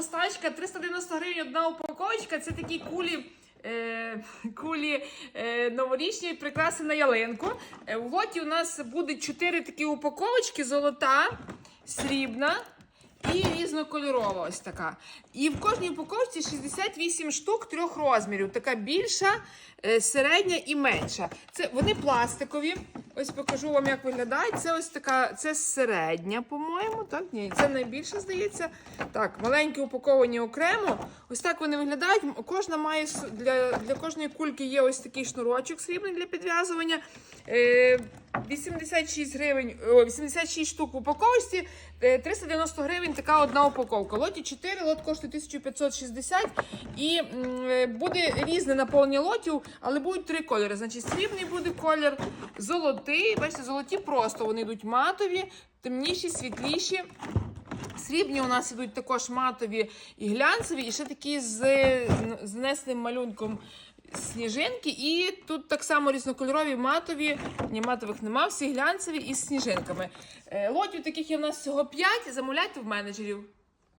поставочка 390 гривень одна упаковочка. Це такі кулі. Е, кулі е, новорічні прикраси на ялинку. Е, в лоті у нас буде 4 такі упаковочки: золота, срібна і різнокольорова. Ось така. І в кожній упаковці 68 штук трьох розмірів. Така більша, е, середня і менша. Це вони пластикові. Ось покажу вам, як виглядає. Це ось така, це середня, по-моєму. Так, ні, це найбільше здається. Так, маленькі упаковані окремо. Ось так вони виглядають. Кожна має для, для кожної кульки є ось такий шнурочок срібний для підв'язування. Е, 86 гривень, о, 86 штук в упаковці, е, 390 гривень така одна упаковка. Лоті 4, лот коштує 1560 і е, буде різне наповнення лотів, але будуть три кольори. Значить, срібний буде колір, золотий. Бачите, золоті просто вони йдуть матові, темніші, світліші. Срібні у нас ідуть також матові і глянцеві, і ще такі з з нанесеним малюнком сніжинки. І тут так само різнокольорові матові, ні, матових нема, всі глянцеві із сніжинками. Е, Лотів таких є в нас всього 5, замовляйте в менеджерів.